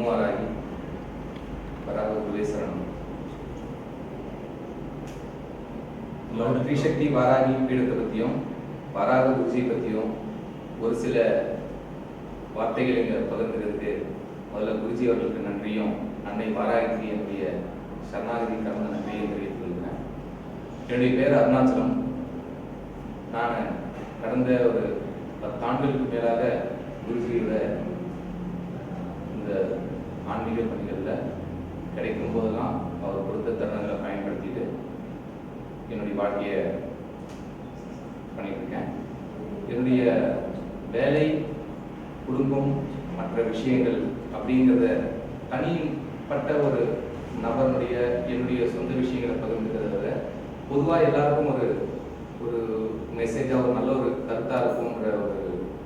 நமோவாராகி பராக குலேசரணம் நம்ம த்ரிசக்தி வாராகி பீடத்தை பற்றியும் வராக குருஜி பற்றியும் ஒரு சில வார்த்தைகள் இங்கே பகிர்ந்துருக்கு முதல்ல குருஜி அவர்களுக்கு நன்றியும் அன்னை வாராகிக்கு என்னுடைய சரணாகதி கடந்த நன்றியை தெரிவித்துக் கொள்கிறேன். என்னுடைய பேர் அருணாச்சலம். நான் கடந்த ஒரு பத்தாண்டுகளுக்கு மேலாக குருஜியோட இந்த ஆன்மீக பணிகளில் கிடைக்கும் போதெல்லாம் அவர் கொடுத்த தருணங்களை பயன்படுத்திட்டு என்னுடைய வாழ்க்கையை பண்ணியிருக்கேன் என்னுடைய வேலை குடும்பம் மற்ற விஷயங்கள் அப்படிங்கிறத தனிப்பட்ட ஒரு நபருடைய என்னுடைய சொந்த விஷயங்களை பகிர்ந்துக்கிறத விட பொதுவாக எல்லாருக்கும் ஒரு ஒரு மெசேஜாக ஒரு நல்ல ஒரு கருத்தாக இருக்குங்கிற ஒரு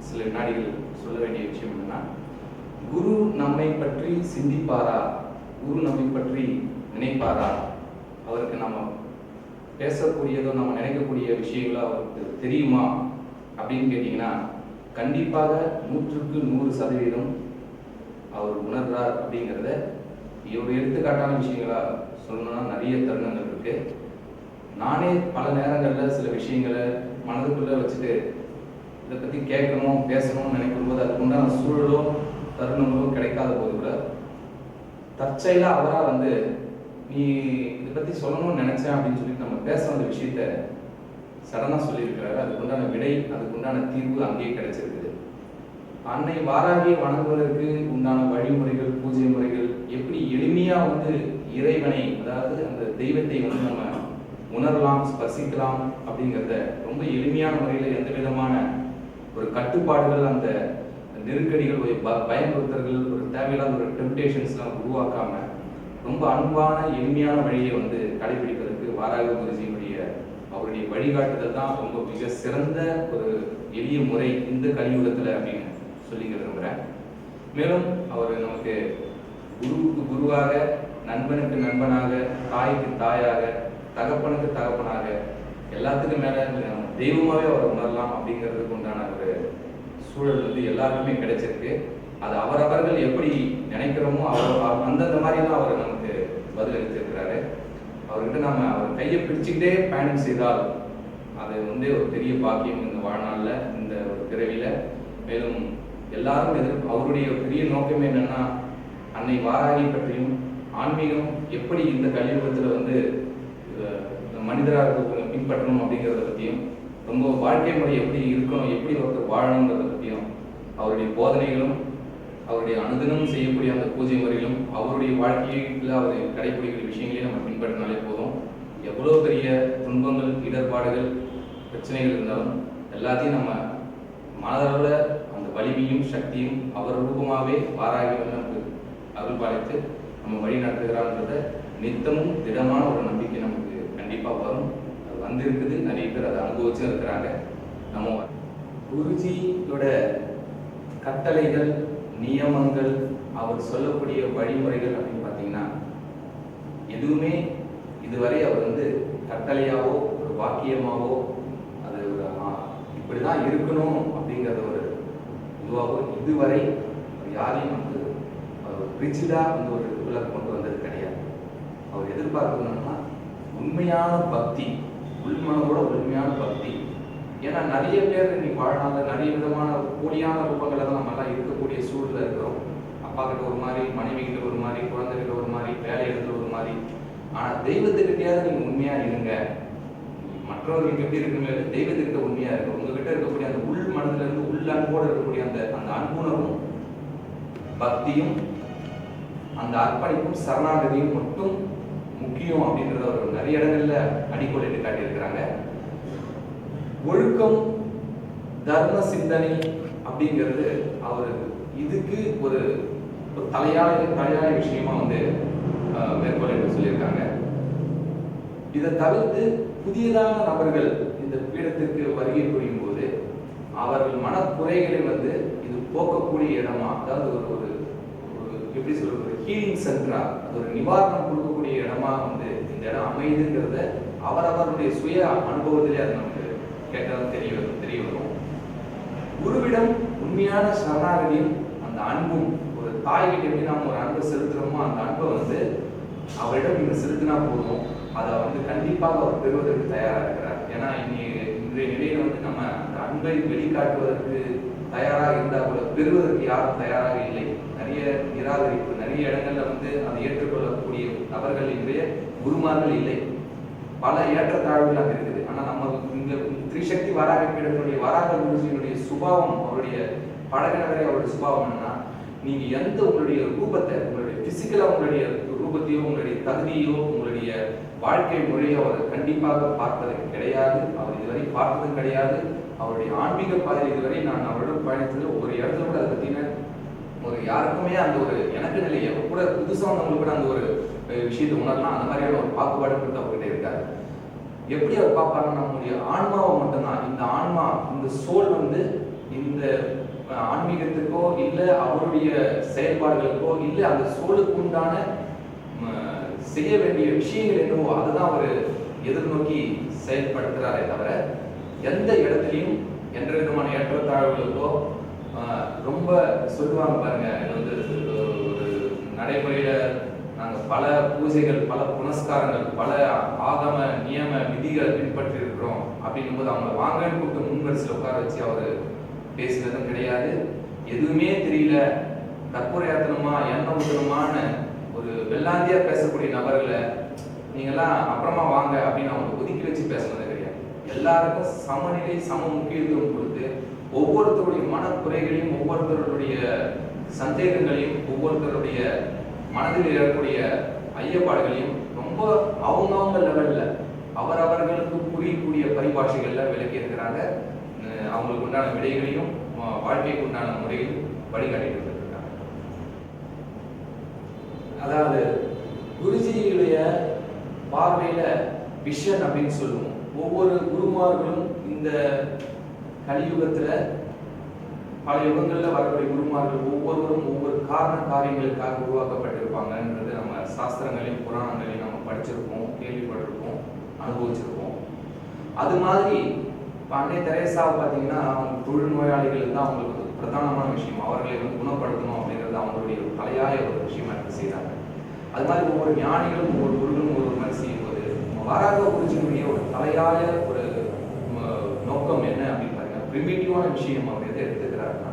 சில வினாடிகள் சொல்ல வேண்டிய விஷயம் என்னன்னா குரு நம்மை பற்றி சிந்திப்பாரா? குரு நம்மை பற்றி நினைப்பாரா? அவருக்கு நம்ம பேசக்கூடியதோ நம்ம நினைக்கக்கூடிய விஷயங்களோ அவருக்கு தெரியுமா? அப்படின்னு கேட்டிங்கன்னா கண்டிப்பாக நூற்றுக்கு நூறு சதவீதம் அவர் உணர்றார் அப்படிங்கிறத இவர் எடுத்துக்காட்டான விஷயங்களா சொல்லணும்னா நிறைய தருணங்கள் இருக்கு. நானே பல நேரங்களில் சில விஷயங்களை மனதுக்குள்ள வச்சுட்டு இதை பற்றி கேட்கணும் பேசணும்னு நினைக்கும் போது அதுக்கு உண்டான சூழலோ தருணங்களோ கிடைக்காத போது கூட தற்செயலாக அவராக வந்து நீ இதை பற்றி சொல்லணும்னு நினைச்சேன் அப்படின்னு சொல்லிட்டு நம்ம பேச வந்த விஷயத்த சடனாக சொல்லியிருக்கிறாரு. அதுக்கு உண்டான விடை அதுக்கு உண்டான தீர்வு அங்கேயே கிடைச்சிருக்குது. அன்னை வாராகியை வணங்குவதற்கு உண்டான வழிமுறைகள் பூஜை முறைகள் எப்படி எளிமையாக வந்து இறைவனை அதாவது அந்த தெய்வத்தை வந்து நம்ம உணரலாம் ஸ்பர்சிக்கலாம் அப்படிங்கிறத ரொம்ப எளிமையான முறையில் எந்த விதமான ஒரு கட்டுப்பாடுகள் அந்த நெருக்கடிகள் ஒரு ப- பயமுறுத்தல்கள் ஒரு தேவையில்லாத ஒரு டெம்டேஷன்ஸ்லாம் உருவாக்காம ரொம்ப அன்பான எளிமையான வழியை வந்து கடைபிடிப்பதற்கு வாராக குருஜியினுடைய அவருடைய வழிகாட்டுதல் தான் ரொம்ப மிக சிறந்த ஒரு எளிய முறை இந்த கலியுகத்தில் அப்படின்னு சொல்லிக்க விரும்புகிறேன் மேலும் அவர் நமக்கு குருவுக்கு குருவாக நண்பனுக்கு நண்பனாக தாய்க்கு தாயாக தகப்பனுக்கு தகப்பனாக எல்லாத்துக்கும் மேலே தெய்வமாகவே அவர் அவரை உணரலாம் அப்படிங்கிறதுக்கு உண்டான ஒரு சூழல் வந்து எல்லாருக்குமே கிடைச்சிருக்கு. அது அவரவர்கள் எப்படி நினைக்கிறோமோ அவர் அந்தந்த மாதிரி தான் அவர் நமக்கு பதிலளித்திருக்கிறாரு. அவர்கிட்ட நம்ம அவர் கையை பிடிச்சிக்கிட்டே பயணம் செய்தால் அது வந்து ஒரு பெரிய பாக்கியம் இந்த வாழ்நாளில் இந்த ஒரு பிறவியில மேலும் எல்லாரும் எதிர் அவருடைய பெரிய நோக்கம் என்னன்னா அன்னை வாராகி பற்றியும் ஆன்மீகம் எப்படி இந்த கலியுகத்தில் வந்து மனிதராக பின்பற்றணும் அப்படிங்கிறத பற்றியும் ரொம்ப வாழ்க்கை முறை எப்படி இருக்கணும் எப்படி ஒருத்தர் வாழணுங்கிறத பற்றியும் அவருடைய போதனைகளும் அவருடைய அனுதினம் செய்யக்கூடிய அந்த பூஜை முறையிலும் அவருடைய வாழ்க்கையில் அவர் கடைபிடிக்கிற விஷயங்களையும் நம்ம பின்பற்றினாலே போதும். எவ்வளோ பெரிய துன்பங்கள் இடர்பாடுகள் பிரச்சனைகள் இருந்தாலும் எல்லாத்தையும் நம்ம மனதளவில் அந்த வலிமையும் சக்தியும் அவர் ரூபமாகவே வாராகி நமக்கு அருள் பாலித்து நம்ம வழி நடத்துகிறான்றத நித்தமும் திடமான ஒரு நம்பிக்கை நமக்கு கண்டிப்பாக வரும். வந்திருக்குது. நிறைய பேர் அதை அனுபவிச்சும் இருக்கிறாங்க. நம்ம குருஜியோட கட்டளைகள் நியமங்கள் அவர் சொல்லக்கூடிய வழிமுறைகள் அப்படின்னு பார்த்தீங்கன்னா எதுவுமே இதுவரை அவர் வந்து கட்டளையாவோ ஒரு வாக்கியமாவோ அது ஒரு தான் இப்படிதான் இருக்கணும் அப்படிங்கிறத ஒரு இதுவாகவோ இதுவரை யாரையும் வந்து ரிஜிடா வந்து ஒரு இதுக்குள்ள கொண்டு வந்தது கிடையாது. அவர் எதிர்பார்க்கணும்னா உண்மையான பக்தி உள்மனோட உண்மையான பக்தி. ஏன்னா நிறைய பேர் இன்னைக்கு வாழாத நிறைய விதமான போலியான ரூபங்களை தான் நம்ம எல்லாம் இருக்கக்கூடிய சூழலில் இருக்கிறோம். அப்பா கிட்ட ஒரு மாதிரி மனைவி கிட்ட ஒரு மாதிரி குழந்தைகிட்ட ஒரு மாதிரி வேலை இடத்துல ஒரு மாதிரி. ஆனா தெய்வத்துக்கிட்டையாவது நீங்க உண்மையா இருங்க. மற்றவர்களுக்கு எப்படி இருக்குமே தெய்வத்துக்கிட்ட உண்மையா இருக்கு உங்ககிட்ட இருக்கக்கூடிய அந்த உள் மனதுல இருந்து உள் அன்போடு இருக்கக்கூடிய அந்த அந்த அன்புணர்வும் பக்தியும் அந்த அர்ப்பணிப்பும் சரணாகதியும் மட்டும் முக்கியம் அப்படின்றத அவர் நிறைய இடங்கள்ல அடிக்கோலிட்டு காட்டியிருக்கிறாங்க. ஒழுக்கம் தர்ம சிந்தனை அப்படிங்கிறது அவர் இதுக்கு ஒரு தலையாய தலையாய விஷயமா வந்து அஹ், மேற்கோளிட்டு சொல்லியிருக்காங்க. இதை தவிர்த்து புதியதான நபர்கள் இந்த பீடத்திற்கு வருகை புரியும் போது அவர்கள் மனக்குறைகளை வந்து இது போக்கக்கூடிய இடமா அதாவது ஒரு ஒரு ஒரு எப்படி சொல்றது ஒரு ஹீலிங் சென்டரா ஒரு நிவாரணம் கொடுக்கக்கூடிய இடமா வந்து இந்த இடம் அமையுதுங்கிறத அவரவருடைய சுய அனுபவத்திலே அது நமக்கு கேட்டாலும் தெரிய வரும் தெரிய வரும். குருவிடம் உண்மையான சரணாகதியும் அந்த அன்பும் ஒரு தாய்கிட்ட எப்படி நம்ம ஒரு அன்பை செலுத்துறோமோ அந்த அன்பை வந்து அவரிடம் நீங்க செலுத்தினா போதும். அதை வந்து கண்டிப்பாக அவர் பெறுவதற்கு தயாரா இருக்கிறார். ஏன்னா இன்னைக்கு இன்றைய நிலையில வந்து நம்ம அந்த அன்பை வெளிக்காட்டுவதற்கு தயாராக இருந்தா கூட பெறுவதற்கு யாரும் தயாராக இல்லை. நிறைய நிராகரிப்பு நிறைய இடங்கள்ல வந்து அதை ஏற்றுக்கொள்ளக்கூடிய நபர்கள் இன்றைய குருமார்கள் இல்லை. பல ஏற்றத்தாழ்வுகள் அங்கே இருக்குது. ஆனா நம்ம இந்த திரிசக்தி வராக பீடத்தினுடைய வராக குருஜியினுடைய சுபாவம் அவருடைய பழகினவரை அவருடைய சுபாவம் என்னன்னா நீங்க எந்த உங்களுடைய ரூபத்தை உங்களுடைய பிசிக்கலா உங்களுடைய ரூபத்தையோ உங்களுடைய தகுதியோ உங்களுடைய வாழ்க்கை முறையோ அவர் கண்டிப்பாக பார்ப்பது கிடையாது. அவர் இதுவரை பார்த்ததும் கிடையாது. அவருடைய ஆன்மீக பாதையில் இதுவரை நான் அவரிடம் பயணித்தது ஒரு இடத்துல கூட அதை பத்தின ஒரு யாருக்குமே அந்த ஒரு எனக்கு நிலை எப்ப கூட புதுசா வந்தவங்களுக்கு கூட அந்த ஒரு விஷயத்தை உணரலாம். அந்த மாதிரியான ஒரு பாகுபாடுன்றது அவர்கிட்ட இருக்காரு. எப்படி அவர் பார்ப்பாருன்னா நம்முடைய ஆன்மாவை மட்டும்தான். இந்த ஆன்மா இந்த சோல் வந்து இந்த ஆன்மீகத்துக்கோ இல்லை அவருடைய செயல்பாடுகளுக்கோ இல்லை அந்த சோலுக்கு உண்டான செய்ய வேண்டிய விஷயங்கள் என்னவோ அதுதான் அவர் எதிர்நோக்கி செயல்படுத்துறாரே தவிர எந்த இடத்துலையும் எந்த விதமான ஏற்றத்தாழ்வுகளுக்கோ ரொம்ப சொல்லுவாங்க பாருங்க இது வந்து ஒரு நடைமுறையில நாங்கள் பல பூஜைகள் பல புனஸ்காரங்கள் பல ஆகம நியம விதிகளை பின்பற்றி இருக்கிறோம் அப்படின்னும் போது அவங்க வாங்கன்னு கூப்பிட்டு முன்வரிசையில் உட்கார வச்சு அவர் பேசுகிறதும் கிடையாது. எதுவுமே தெரியல. கற்பூரயாத்தனமா எண்ணெய் ஊற்றணுமான்னு ஒரு வெள்ளாந்தியா பேசக்கூடிய நபர்களை நீங்கெல்லாம் அப்புறமா வாங்க அப்படின்னு அவங்க ஒதுக்கி வச்சு பேசுனது கிடையாது. எல்லாருக்கும் சமநிலை சம முக்கியத்துவம் கொடுத்து ஒவ்வொருத்தருடைய மனக்குறைகளையும் ஒவ்வொருத்தருடைய சந்தேகங்களையும் ஒவ்வொருத்தருடைய மனதில் இருக்கக்கூடிய ஐயப்பாடுகளையும் ரொம்ப அவங்கவுங்க லெவல்ல அவரவர்களுக்கு புரியக்கூடிய பரிபாஷைகள்ல விளக்கி இருக்கிறாங்க அஹ் அவங்களுக்கு உண்டான விடைகளையும் வாழ்க்கைக்கு உண்டான முறையும் வழிகாட்டிட்டு இருக்காங்க அதாவது குருஜியுடைய பார்வையில விஷன் அப்படின்னு சொல்லுவோம். ஒவ்வொரு குருமார்களும் இந்த கலியுகத்துல பல யுகங்களில் வரக்கூடிய குருமார்கள் ஒவ்வொருவரும் ஒவ்வொரு காரண காரியங்களுக்காக உருவாக்கப்பட்டிருப்பாங்கன்றது நம்ம சாஸ்திரங்களையும் புராணங்களையும் நம்ம படிச்சிருப்போம் கேள்விப்பட்டிருப்போம் அனுபவிச்சிருப்போம். அது மாதிரி பண்டைய அன்னை தெரேசாவை பார்த்தீங்கன்னா அவங்க தொழில் நோயாளிகள் தான் அவங்களுக்கு ஒரு பிரதானமான விஷயம். அவர்களை வந்து குணப்படுத்தணும் அப்படிங்கிறது அவங்களுடைய தலையாய ஒரு விஷயமா செய்தாங்க. அது மாதிரி ஒவ்வொரு ஞானிகளும் ஒவ்வொரு குருகளும் ஒரு மாதிரி மாறாக வராக குருஜினுடைய ஒரு தலையாய ஒரு நோக்கம் என்ன அப்படின்னு பாருங்க. பிரிமிட்டிவான விஷயம் அவர் எதை எடுத்துக்கிறாருன்னா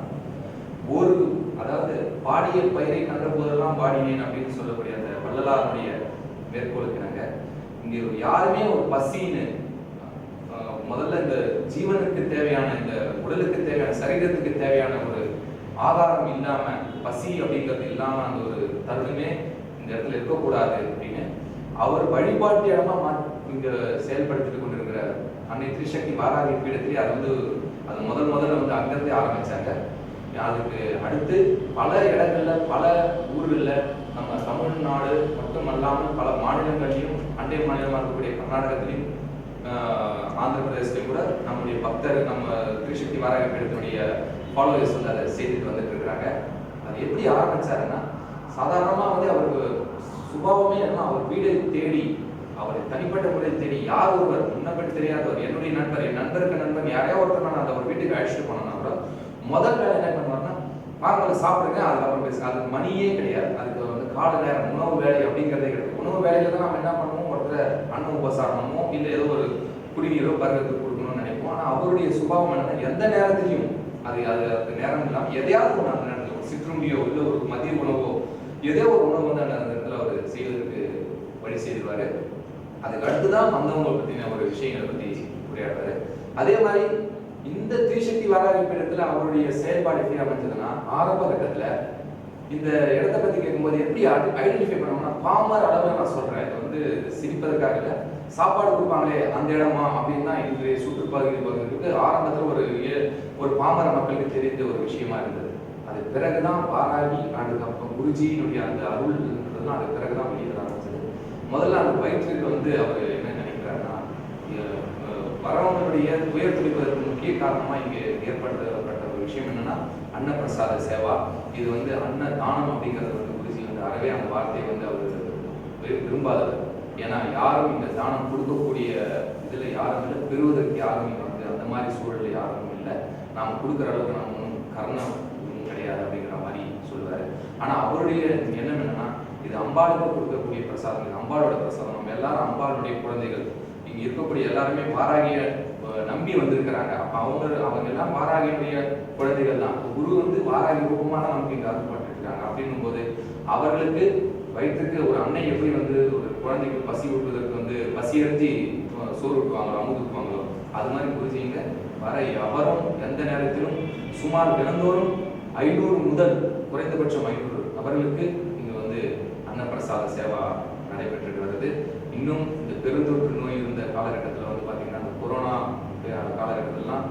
ஒரு அதாவது பாடிய பயிரை கண்ட போதெல்லாம் பாடினேன் அப்படின்னு சொல்லக்கூடிய அந்த வள்ளலாருடைய மேற்கோளுக்கு இங்கே ஒரு யாருமே ஒரு பசின்னு முதல்ல இந்த ஜீவனுக்கு தேவையான இந்த உடலுக்கு தேவையான சரீரத்துக்கு தேவையான ஒரு ஆதாரம் இல்லாம பசி அப்படிங்கிறது இல்லாம அந்த ஒரு தருணமே இந்த இடத்துல இருக்கக்கூடாது அப்படின்னு அவர் வழிபாட்டு இடமா இங்க செயல்படுத்திட்டு கொண்டிருக்கிறார். அன்னை திரிசக்தி வாராகி பீடத்திலே அது வந்து அது முதல் முதல்ல வந்து அங்கிருந்தே ஆரம்பிச்சாங்க. அதுக்கு அடுத்து பல இடங்கள்ல பல ஊர்களில் நம்ம தமிழ்நாடு மட்டுமல்லாமல் பல மாநிலங்கள்லையும் அண்டை மாநிலமாக இருக்கக்கூடிய கர்நாடகத்திலையும் ஆந்திர பிரதேசத்திலையும் கூட நம்முடைய பக்தர் நம்ம திரிசக்தி வாராக பீடத்தினுடைய ஃபாலோவர்ஸ் வந்து அதை செய்துட்டு வந்துட்டு இருக்கிறாங்க. அது எப்படி ஆரம்பிச்சாருன்னா சாதாரணமாக வந்து அவருக்கு சுபாவமே என்ன அவர் வீடை தேடி அவரை தனிப்பட்ட முறையில் தேடி யார் ஒருவர்? முன்னப்படி தெரியாதவர் என்னுடைய நண்பர் என் நண்பருக்கு நண்பன் யாரையோ ஒருத்தர் நான் அந்த ஒரு வீட்டுக்கு அழைச்சிட்டு போனோம்னா கூட முதல் வேலை என்ன பண்ணுவார்னா வாங்க சாப்பிடுங்க அதுக்கப்புறம் பேசுங்க. அதுக்கு மணியே கிடையாது. அதுக்கு வந்து கால நேரம் உணவு வேலை அப்படிங்கிறதே கிடையாது. உணவு வேலையில தான் நம்ம என்ன பண்ணுவோம்? ஒருத்தர் அன்ன உபசாரணமோ இல்லை ஏதோ ஒரு குடிநீரோ பருவத்துக்கு கொடுக்கணும்னு நினைப்போம். ஆனால் அவருடைய சுபாவம் என்னன்னா எந்த நேரத்திலையும் அது அது அது நேரம் இல்லாமல் எதையாவது ஒன்று அந்த நேரத்தில் சிற்றுண்டியோ இல்லை ஒரு மதிய உணவோ எதோ ஒரு உணவு வந்து அந்த செய்வதற்கு வழி செய்திருவாரு. அதுக்கு அடுத்துதான் வந்தவங்க பற்றின ஒரு விஷயங்களை பற்றி உரையாடுறாரு அதே மாதிரி இந்த திரிசக்தி வராக இடத்துல அவருடைய செயல்பாடு எப்படி அமைஞ்சதுன்னா ஆரம்ப கட்டத்துல இந்த இடத்தை பத்தி கேட்கும்போது எப்படி ஐடென்டிஃபை பண்ணோம்னா பாமர் அளவில் நான் சொல்றேன். இது வந்து சிரிப்பதற்காக இல்லை. சாப்பாடு கொடுப்பாங்களே அந்த இடமா அப்படின்னு தான் சுற்றுப்பகுதி பகுதிக்கு ஆரம்பத்துல ஒரு ஒரு பாமர மக்களுக்கு தெரிந்த ஒரு விஷயமா இருந்தது. அது பிறகுதான் வாராகி அதுக்கப்புறம் குருஜியினுடைய அந்த அருள்ன்றதுலாம் அது பிறகுதான் வெளியிட ஆரம்பிச்சது. முதல்ல அந்த பயிற்சிக்கு வந்து அவர் என்ன நினைக்கிறாருன்னா பரவனுடைய துயர் துடிப்பதற்கு முக்கிய காரணமா இங்கே ஏற்படுத்தப்பட்ட ஒரு விஷயம் என்னன்னா அன்னப்பிரசாத சேவா. இது வந்து அன்ன தானம் அப்படிங்கிறது வந்து குருஜி வந்து அறவே அந்த வார்த்தையை வந்து அவர் வி- விரும்பாதவர். ஏன்னா யாரும் இந்த தானம் கொடுக்கக்கூடிய இதுல யாரும் இல்லை பெறுவதற்கு யாரும் வந்து அந்த மாதிரி சூழல் யாரும் இல்லை. நாம் கொடுக்குற அளவுக்கு நம்ம ஒன்றும் கர்ணம் கிடையாது அப்படிங்கிற மாதிரி சொல்லுவாரு. ஆனா அவருடைய எண்ணம் என்னன்னா இது அம்பாளுக்கு கொடுக்கக்கூடிய பிரசாதம் இது அம்பாளோட பிரசாதம். நம்ம எல்லாரும் அம்பாளுடைய குழந்தைகள். இங்க இருக்கக்கூடிய எல்லாருமே வாராகிய நம்பி வந்திருக்கிறாங்க. அப்ப அவங்க அவங்க எல்லாம் வாராகியுடைய குழந்தைகள் தான். குரு வந்து வாராகி ரூபமா தான் நமக்கு இங்க அருள்பட்டு இருக்காங்க அப்படின்னும் போது அவர்களுக்கு வயிற்றுக்கு ஒரு அன்னை எப்படி வந்து ஒரு குழந்தைக்கு பசி ஊட்டுவதற்கு வந்து பசி அறிஞ்சு சோறு ஊட்டுவாங்களோ அமுது ஊட்டுவாங்களோ அது மாதிரி குருஜிங்க வர எவரும் எந்த நேரத்திலும் சுமார் தினந்தோறும் ஐநூறு முதல் குறைந்தபட்சம் ஐநூறு அவர்களுக்கு இங்க வந்து அன்னப்பிரசாத சேவா நடைபெற்று வருது. இன்னும் இந்த பெருந்தொற்று நோய் இருந்த காலகட்டத்தில் வந்து பார்த்தீங்கன்னா அந்த கொரோனா காலகட்டத்திலலாம்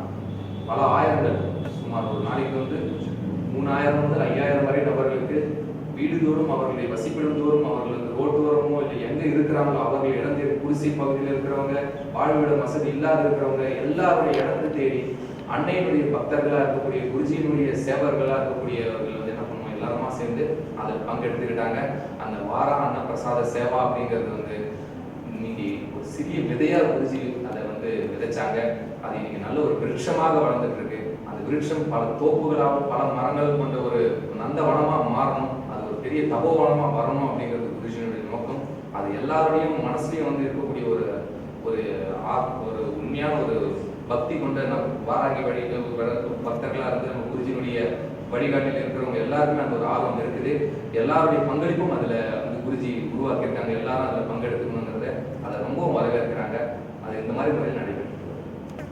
பல ஆயிரங்கள் சுமார் ஒரு நாளைக்கு வந்து மூணாயிரம் முதல் ஐயாயிரம் வரை நபர்களுக்கு வீடுதோறும் அவர்களை வசிப்பிடம் தோறும் அவர்களுக்கு ரோட்டோரமோ இல்லை எங்க இருக்கிறாங்களோ அவர்கள் தேடி குடிசை பகுதியில் இருக்கிறவங்க வாழ்விட வசதி இல்லாத இருக்கிறவங்க எல்லாருடைய இடத்தை தேடி அன்னையினுடைய பக்தர்களா இருக்கக்கூடிய குருஜியினுடைய சேவர்களா இருக்கக்கூடியவர்கள் வந்து என்ன பண்ணுவோம் எல்லாருமா சேர்ந்து அதில் பங்கெடுத்துக்கிட்டாங்க. அந்த வார அன்ன பிரசாத சேவா அப்படிங்கிறது வந்து இன்னைக்கு ஒரு சிறிய விதையா குருஜி அதை வந்து விதைச்சாங்க. அது இன்னைக்கு நல்ல ஒரு விருட்சமாக வளர்ந்துட்டு இருக்கு அந்த விருட்சம் பல தோப்புகளாகவும் பல மரங்கள் கொண்ட ஒரு நந்த வனமா மாறணும். அது ஒரு பெரிய தபோவனமா வரணும் அப்படிங்கிறது குருஜியினுடைய நோக்கம். அது எல்லாருடையும் மனசுலயும் வந்து இருக்கக்கூடிய ஒரு ஒரு ஆ- ஒரு உண்மையான ஒரு பக்தி கொண்ட நம் வாராகி வழி பக்தர்களா இருந்து நம்ம குருஜியினுடைய வழிகாட்டில் இருக்கிறவங்க எல்லாருக்குமே அந்த ஒரு ஆர்வம் இருக்குது. எல்லாருடைய பங்களிப்பும் அதுல வந்து குருஜி உருவாக்கியிருக்காங்க. எல்லாரும் அதுல பங்கெடுத்துக்கணுங்கிறத அதை ரொம்பவும் வரவேற்கிறாங்க. அது இந்த மாதிரி முறையில் நடைபெறும்